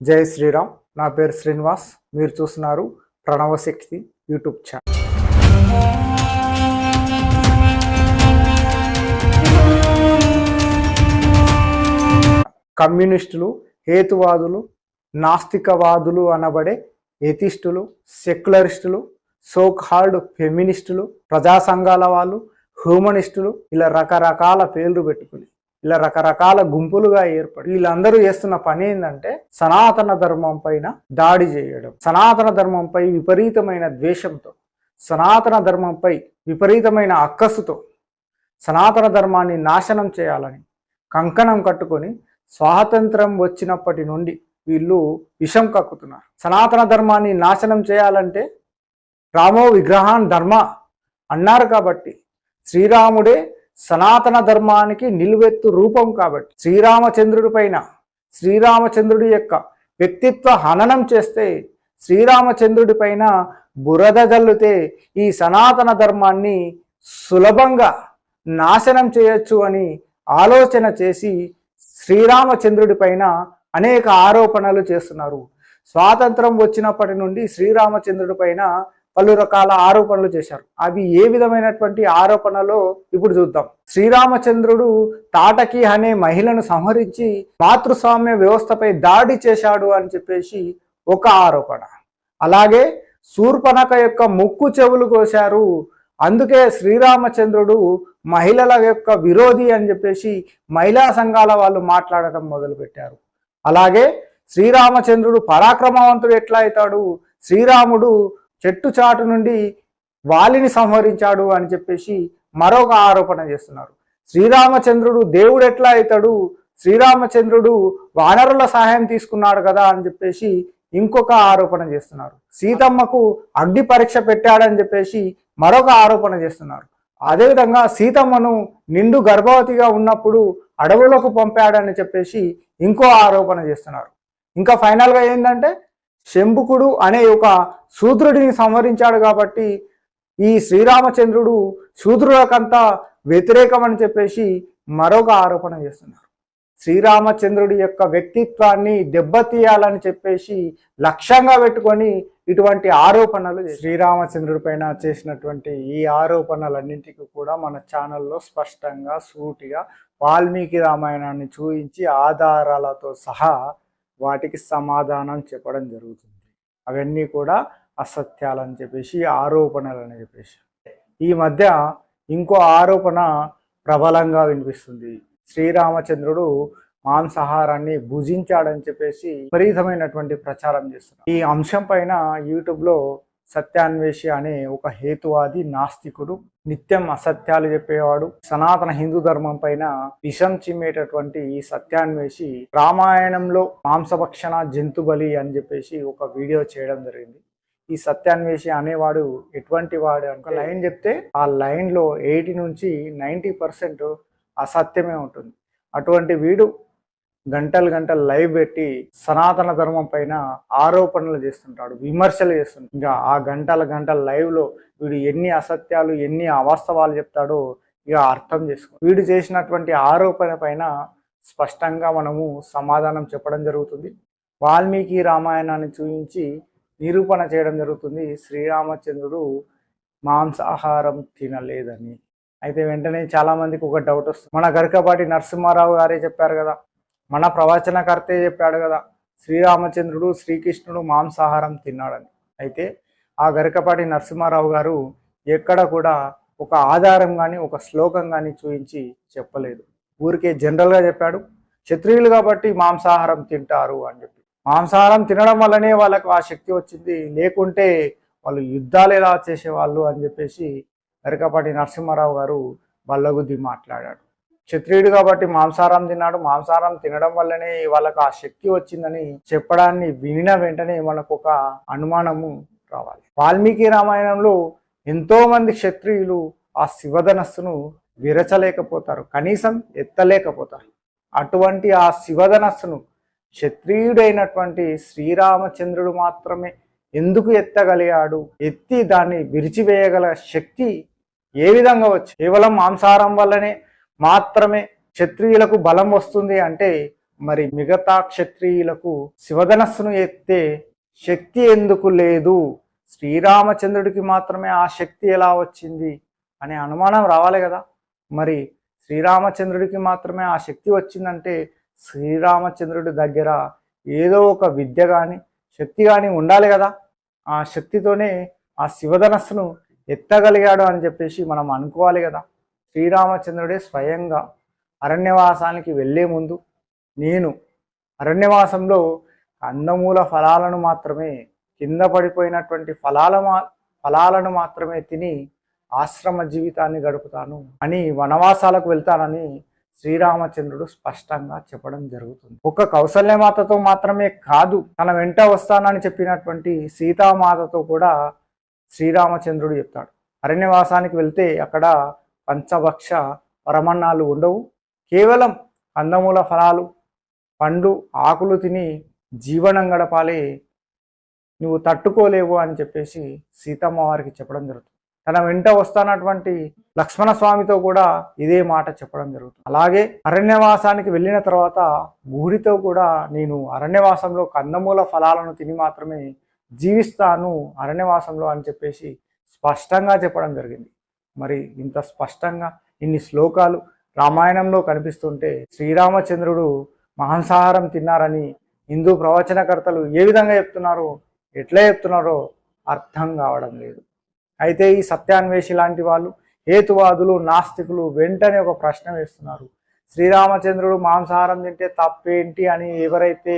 జై శ్రీరామ్. నా పేరు శ్రీనివాస్. మీరు చూస్తున్నారు ప్రణవశక్తి యూట్యూబ్ ఛానల్. కమ్యూనిస్టులు హేతువాదులు నాస్తికవాదులు అనబడే ఎథిస్టులు సెక్యులరిస్టులు సోక్ హార్డ్ ఫెమినిస్టులు ప్రజా సంఘాల వాళ్ళు హ్యూమనిస్టులు ఇలా రకరకాల పేర్లు పెట్టుకుని ఇలా రకరకాల గుంపులుగా ఏర్పడి వీళ్ళందరూ చేస్తున్న పని ఏంటంటే సనాతన ధర్మం పైన దాడి చేయడం. సనాతన ధర్మంపై విపరీతమైన ద్వేషంతో సనాతన ధర్మంపై విపరీతమైన అక్కసుతో సనాతన ధర్మాన్ని నాశనం చేయాలని కంకణం కట్టుకొని స్వాతంత్రం వచ్చినప్పటి నుండి వీళ్ళు విషం కక్కుతున్నారు. సనాతన ధర్మాన్ని నాశనం చేయాలంటే రామో విగ్రహాన్ ధర్మ అన్నారు కాబట్టి శ్రీరాముడే సనాతన ధర్మానికి నిలువెత్తు రూపం కాబట్టి శ్రీరామచంద్రుడి పైన శ్రీరామచంద్రుడి యొక్క వ్యక్తిత్వ హననం చేస్తే శ్రీరామచంద్రుడి పైన బురద జల్లుతే ఈ సనాతన ధర్మాన్ని సులభంగా నాశనం చేయొచ్చు అని ఆలోచన చేసి శ్రీరామచంద్రుడి పైన అనేక ఆరోపణలు చేస్తున్నారు. స్వాతంత్రం వచ్చినప్పటి నుండి శ్రీరామచంద్రుడి పైన పలు రకాల ఆరోపణలు చేశారు. అవి ఏ విధమైనటువంటి ఆరోపణలో ఇప్పుడు చూద్దాం. శ్రీరామచంద్రుడు తాటకి అనే మహిళను సంహరించి మాతృస్వామ్య వ్యవస్థపై దాడి చేశాడు అని చెప్పేసి ఒక ఆరోపణ. అలాగే శూర్పణక యొక్క ముక్కు చెవులు కోశారు. అందుకే శ్రీరామచంద్రుడు మహిళల యొక్క విరోధి అని చెప్పేసి మహిళా సంఘాల వాళ్ళు మాట్లాడటం మొదలుపెట్టారు. అలాగే శ్రీరామచంద్రుడు పరాక్రమవంతుడు ఎట్లా అవుతాడు? శ్రీరాముడు చెట్టు చాటు నుండి వాలిని సంహరించాడు అని చెప్పేసి మరొక ఆరోపణ చేస్తున్నారు. శ్రీరామచంద్రుడు దేవుడు ఎట్లా అవుతాడు? శ్రీరామచంద్రుడు వానరుల సహాయం తీసుకున్నాడు కదా అని చెప్పేసి ఇంకొక ఆరోపణ చేస్తున్నారు. సీతమ్మకు అగ్ని పరీక్ష పెట్టాడని చెప్పేసి మరొక ఆరోపణ చేస్తున్నారు. అదేవిధంగా సీతమ్మను నిండు గర్భవతిగా ఉన్నప్పుడు అడవులకు పంపాడని చెప్పేసి ఇంకో ఆరోపణ చేస్తున్నారు. ఇంకా ఫైనల్గా ఏంటంటే శంభుకుడు అనే ఒక శూద్రుడిని సంహరించాడు కాబట్టి ఈ శ్రీరామచంద్రుడు శూద్రులకంతా వ్యతిరేకం అని చెప్పేసి మరొక ఆరోపణ చేస్తున్నారు. శ్రీరామచంద్రుడి యొక్క వ్యక్తిత్వాన్ని దెబ్బతీయాలని చెప్పేసి లక్ష్యంగా పెట్టుకొని ఇటువంటి ఆరోపణలు శ్రీరామచంద్రుడి పైన చేసినటువంటి ఈ ఆరోపణలన్నింటికి కూడా మన ఛానల్లో స్పష్టంగా సూటిగా వాల్మీకి రామాయణాన్ని చూపించి ఆధారాలతో సహా వాటికి సమాధానం చెప్పడం జరుగుతుంది. అవన్నీ కూడా అసత్యాలని చెప్పేసి ఆరోపణలు అని చెప్పేసి. ఈ మధ్య ఇంకో ఆరోపణ ప్రబలంగా వినిపిస్తుంది. శ్రీరామచంద్రుడు మాంసాహారాన్ని భుజించాడని చెప్పేసి విపరీతమైనటువంటి ప్రచారం చేస్తున్నారు. ఈ అంశం పైన యూట్యూబ్లో సత్యాన్వేషి అనే ఒక హేతువాది నాస్తికుడు నిత్యం అసత్యాలు చెప్పేవాడు సనాతన హిందూ ధర్మం పైన విషం చిమ్మేటటువంటి ఈ సత్యాన్వేషి రామాయణంలో మాంసభక్షణ జంతుబలి అని చెప్పేసి ఒక వీడియో చేయడం జరిగింది. ఈ సత్యాన్వేషి అనేవాడు ఎటువంటి వాడు ఒక లైన్ చెప్తే ఆ లైన్లో ఎయిటీ నుంచి నైంటీ పర్సెంట్ అసత్యమే ఉంటుంది. అటువంటి వీడు గంటలు గంటలు లైవ్ పెట్టి సనాతన ధర్మం పైన ఆరోపణలు చేస్తుంటాడు విమర్శలు చేస్తుంటాడు. ఇంకా ఆ గంటల గంటల లైవ్లో వీడు ఎన్ని అసత్యాలు ఎన్ని అవాస్తవాలు చెప్తాడో ఇక అర్థం చేసుకో వీడు చేసినటువంటి ఆరోపణ పైన స్పష్టంగా మనము సమాధానం చెప్పడం జరుగుతుంది. వాల్మీకి రామాయణాన్ని చూపించి నిరూపణ చేయడం జరుగుతుంది. శ్రీరామచంద్రుడు మాంసాహారం తినలేదని. అయితే వెంటనే చాలా మందికి ఒక డౌట్ వస్తుంది. మన గరికపాటి నరసింహారావు గారే చెప్పారు కదా మన ప్రవచనకర్తే చెప్పాడు కదా శ్రీరామచంద్రుడు శ్రీకృష్ణుడు మాంసాహారం తిన్నాడని. అయితే ఆ గరికపాటి నరసింహారావు గారు ఎక్కడ కూడా ఒక ఆధారం కానీ ఒక శ్లోకం కానీ చూపించి చెప్పలేదు. ఊరికే జనరల్గా చెప్పాడు క్షత్రియులు కాబట్టి మాంసాహారం తింటారు అని చెప్పి. మాంసాహారం తినడం వల్లనే వాళ్ళకు ఆ శక్తి వచ్చింది లేకుంటే వాళ్ళు యుద్ధాలు ఎలా చేసేవాళ్ళు అని చెప్పేసి గరికపాటి నరసింహారావు గారు బల్లగుద్ది మాట్లాడాడు. క్షత్రియుడు కాబట్టి మాంసాహారం తిన్నాడు. మాంసాహారం తినడం వల్లనే వాళ్ళకు ఆ శక్తి వచ్చిందని చెప్పడాన్ని వినిన వెంటనే మనకు ఒక అనుమానము రావాలి. వాల్మీకి రామాయణంలో ఎంతో మంది క్షత్రియులు ఆ శివధనస్సును విరచలేకపోతారు. కనీసం ఎత్తలేకపోతారు. అటువంటి ఆ శివధనస్సును క్షత్రియుడైనటువంటి శ్రీరామచంద్రుడు మాత్రమే ఎందుకు ఎత్తగలిగాడు? ఎత్తి దాన్ని విరిచివేయగల శక్తి ఏ విధంగా వచ్చి కేవలం మాంసాహారం వల్లనే మాత్రమే క్షత్రియులకు బలం వస్తుంది అంటే మరి మిగతా క్షత్రియులకు శివధనస్సును ఎత్తే శక్తి ఎందుకు లేదు? శ్రీరామచంద్రుడికి మాత్రమే ఆ శక్తి ఎలా వచ్చింది? అనే అనుమానం రావాలి కదా. మరి శ్రీరామచంద్రుడికి మాత్రమే ఆ శక్తి వచ్చిందంటే శ్రీరామచంద్రుడి దగ్గర ఏదో ఒక విద్య కానీ శక్తి కానీ ఉండాలి కదా. ఆ శక్తితోనే ఆ శివధనస్సును ఎత్తగలిగాడు అని చెప్పేసి మనం అనుకోవాలి కదా. శ్రీరామచంద్రుడే స్వయంగా అరణ్యవాసానికి వెళ్ళే ముందు నేను అరణ్యవాసంలో అందమూల ఫలాలను మాత్రమే కింద పడిపోయినటువంటి ఫలాల మా ఫలాలను మాత్రమే తిని ఆశ్రమ జీవితాన్ని గడుపుతాను అని వనవాసాలకు వెళ్తానని శ్రీరామచంద్రుడు స్పష్టంగా చెప్పడం జరుగుతుంది. ఒక కౌసల్యమాతతో మాత్రమే కాదు తన వెంట వస్తానని చెప్పినటువంటి సీతామాతతో కూడా శ్రీరామచంద్రుడు చెప్తాడు. అరణ్యవాసానికి వెళ్తే అక్కడ పంచభక్ష పరమన్నాలు ఉండవు. కేవలం కందమూల ఫలాలు పండు ఆకులు తిని జీవనం గడపాలి. నువ్వు తట్టుకోలేవు అని చెప్పేసి సీతమ్మ వారికి చెప్పడం జరుగుతుంది. తన వెంట వస్తానటువంటి లక్ష్మణ స్వామితో కూడా ఇదే మాట చెప్పడం జరుగుతుంది. అలాగే అరణ్యవాసానికి వెళ్ళిన తర్వాత గూడితో కూడా నేను అరణ్యవాసంలో కందమూల ఫలాలను తిని మాత్రమే జీవిస్తాను అరణ్యవాసంలో అని చెప్పేసి స్పష్టంగా చెప్పడం జరిగింది. మరి ఇంత స్పష్టంగా ఇన్ని శ్లోకాలు రామాయణంలో కనిపిస్తుంటే శ్రీరామచంద్రుడు మాంసాహారం తిన్నారని హిందూ ప్రవచనకర్తలు ఏ విధంగా చెప్తున్నారో ఎట్లా చెప్తున్నారో అర్థం కావడం లేదు. అయితే ఈ సత్యాన్వేషి లాంటి వాళ్ళు హేతువాదులు నాస్తికులు వెంటనే ఒక ప్రశ్న వేస్తున్నారు. శ్రీరామచంద్రుడు మాంసాహారం తింటే తప్పేంటి అని ఎవరైతే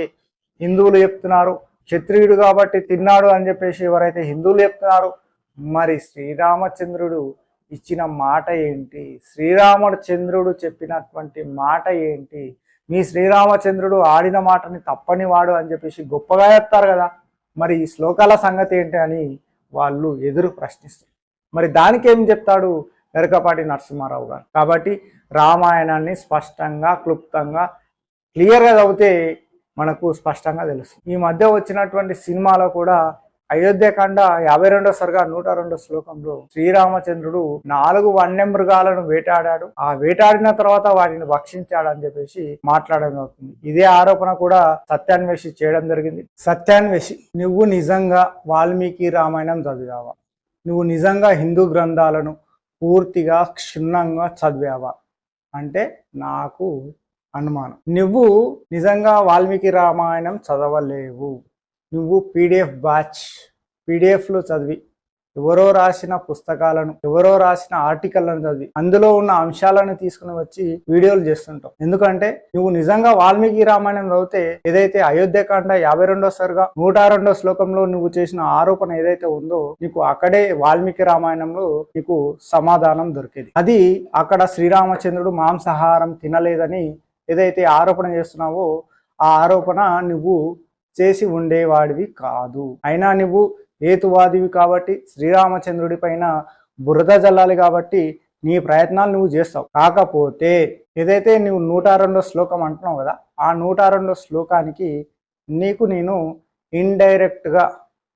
హిందువులు చెప్తున్నారో క్షత్రియుడు కాబట్టి తిన్నాడు అని చెప్పేసి ఎవరైతే హిందువులు చెప్తున్నారో మరి శ్రీరామచంద్రుడు ఇచ్చిన మాట ఏంటి? శ్రీరాముడు చంద్రుడు చెప్పినటువంటి మాట ఏంటి? మీ శ్రీరామచంద్రుడు ఆడిన మాటని తప్పని వాడు అని చెప్పేసి గొప్పగా చెప్తారు కదా. మరి ఈ శ్లోకాల సంగతి ఏంటి అని వాళ్ళు ఎదురు ప్రశ్నిస్తారు. మరి దానికి ఏం చెప్తాడు వెరకపాటి నరసింహారావు గారు? కాబట్టి రామాయణాన్ని స్పష్టంగా క్లుప్తంగా క్లియర్గా చదివితే మనకు స్పష్టంగా తెలుస్తుంది. ఈ మధ్య వచ్చినటువంటి సినిమాలో కూడా అయోధ్యకాండ యాభై రెండో సరిగా నూట రెండో శ్లోకంలో శ్రీరామచంద్రుడు నాలుగు వన్యమృగాలను వేటాడాడు. ఆ వేటాడిన తర్వాత వాటిని భక్షించాడు అని చెప్పేసి మాట్లాడడం అవుతుంది. ఇదే ఆరోపణ కూడా సత్యాన్వేషి చేయడం జరిగింది. సత్యాన్వేషి నువ్వు నిజంగా వాల్మీకి రామాయణం చదివావా? నువ్వు నిజంగా హిందూ గ్రంథాలను పూర్తిగా క్షుణ్ణంగా చదివావా? అంటే నాకు అనుమానం. నువ్వు నిజంగా వాల్మీకి రామాయణం చదవలేవు. నువ్వు పీడిఎఫ్ బ్యాచ్ పీడిఎఫ్లో చదివి ఎవరో రాసిన పుస్తకాలను ఎవరో రాసిన ఆర్టికల్లను చదివి అందులో ఉన్న అంశాలను తీసుకుని వచ్చి వీడియోలు చేస్తుంటావు. ఎందుకంటే నువ్వు నిజంగా వాల్మీకి రామాయణం చదివితే ఏదైతే అయోధ్యకాండ యాభై రెండో సరిగా నూట రెండో శ్లోకంలో నువ్వు చేసిన ఆరోపణ ఏదైతే ఉందో నీకు అక్కడే వాల్మీకి రామాయణంలో నీకు సమాధానం దొరికేది. అది అక్కడ శ్రీరామచంద్రుడు మాంసాహారం తినలేదని ఏదైతే ఆరోపణ చేస్తున్నావో ఆ ఆరోపణ నువ్వు చేసి ఉండేవాడివి కాదు. అయినా నువ్వు హేతువాదివి కాబట్టి శ్రీరామచంద్రుడి పైన బురద జల్లాలి కాబట్టి నీ ప్రయత్నాలు నువ్వు చేస్తావు. కాకపోతే ఏదైతే నువ్వు నూట రెండో శ్లోకం అంటున్నావు కదా ఆ నూట రెండో శ్లోకానికి నీకు నేను ఇండైరెక్ట్గా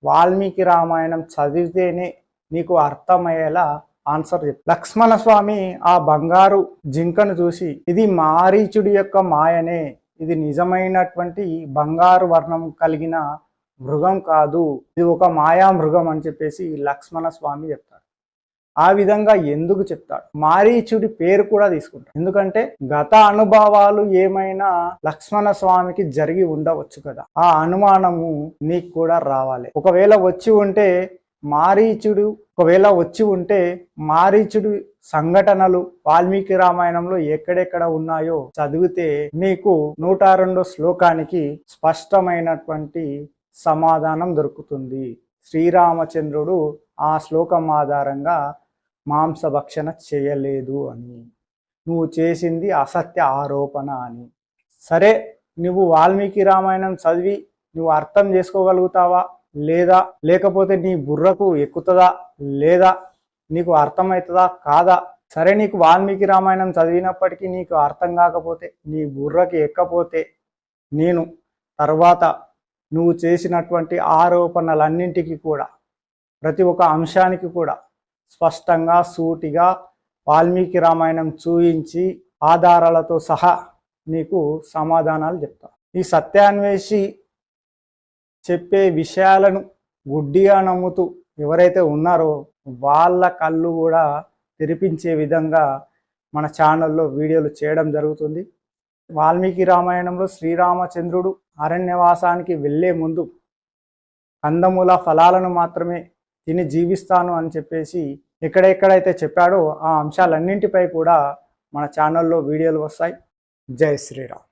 వాల్మీకి రామాయణం చదివితేనే నీకు అర్థమయ్యేలా ఆన్సర్ చెప్. లక్ష్మణ స్వామి ఆ బంగారు జింకను చూసి ఇది మారీచుడి యొక్క మాయనే ఇది నిజమైనటువంటి బంగారు వర్ణం కలిగిన మృగం కాదు. ఇది ఒక మాయా మృగం అని చెప్పేసి లక్ష్మణ స్వామి చెప్తాడు. ఆ విధంగా ఎందుకు చెప్తాడు? మారీచుడి పేరు కూడా తీసుకుంటాడు. ఎందుకంటే గత అనుభవాలు ఏమైనా లక్ష్మణ స్వామికి జరిగి ఉండవచ్చు కదా. ఆ అనుమానము నీకు కూడా రావాలి. ఒకవేళ వచ్చి ఉంటే మారీచుడు ఒకవేళ వచ్చి ఉంటే మారీచుడు సంఘటనలు వాల్మీకి రామాయణంలో ఎక్కడెక్కడ ఉన్నాయో చదివితే నీకు నూట రెండో శ్లోకానికి స్పష్టమైనటువంటి సమాధానం దొరుకుతుంది. శ్రీరామచంద్రుడు ఆ శ్లోకం ఆధారంగా మాంసభక్షణ చేయలేదు అని. నువ్వు చేసింది అసత్య ఆరోపణ అని. సరే నువ్వు వాల్మీకి రామాయణం చదివి నువ్వు అర్థం చేసుకోగలుగుతావా? లేదా? లేకపోతే నీ బుర్రకు ఎక్కుతుందా? లేదా? నీకు అర్థమవుతుందా? కాదా? సరే నీకు వాల్మీకి రామాయణం చదివినప్పటికీ నీకు అర్థం కాకపోతే నీ బుర్రకి ఎక్కపోతే నేను తర్వాత నువ్వు చేసినటువంటి ఆరోపణలన్నింటికి కూడా ప్రతి ఒక్క అంశానికి కూడా స్పష్టంగా సూటిగా వాల్మీకి రామాయణం చూయించి ఆధారాలతో సహా నీకు సమాధానాలు చెప్తా. ఈ సత్యాన్వేషి చెప్పే విషయాలను గుడ్డిగా నమ్ముతూ ఎవరైతే ఉన్నారో వాళ్ళ కళ్ళు కూడా తెరిపించే విధంగా మన ఛానల్లో వీడియోలు చేయడం జరుగుతుంది. వాల్మీకి రామాయణంలో శ్రీరామచంద్రుడు అరణ్యవాసానికి వెళ్ళే ముందు కందమూల ఫలాలను మాత్రమే తిని జీవిస్తాను అని చెప్పేసి ఎక్కడెక్కడైతే చెప్పాడో ఆ అంశాలన్నింటిపై కూడా మన ఛానల్లో వీడియోలు వస్తాయి. జై శ్రీరామ్.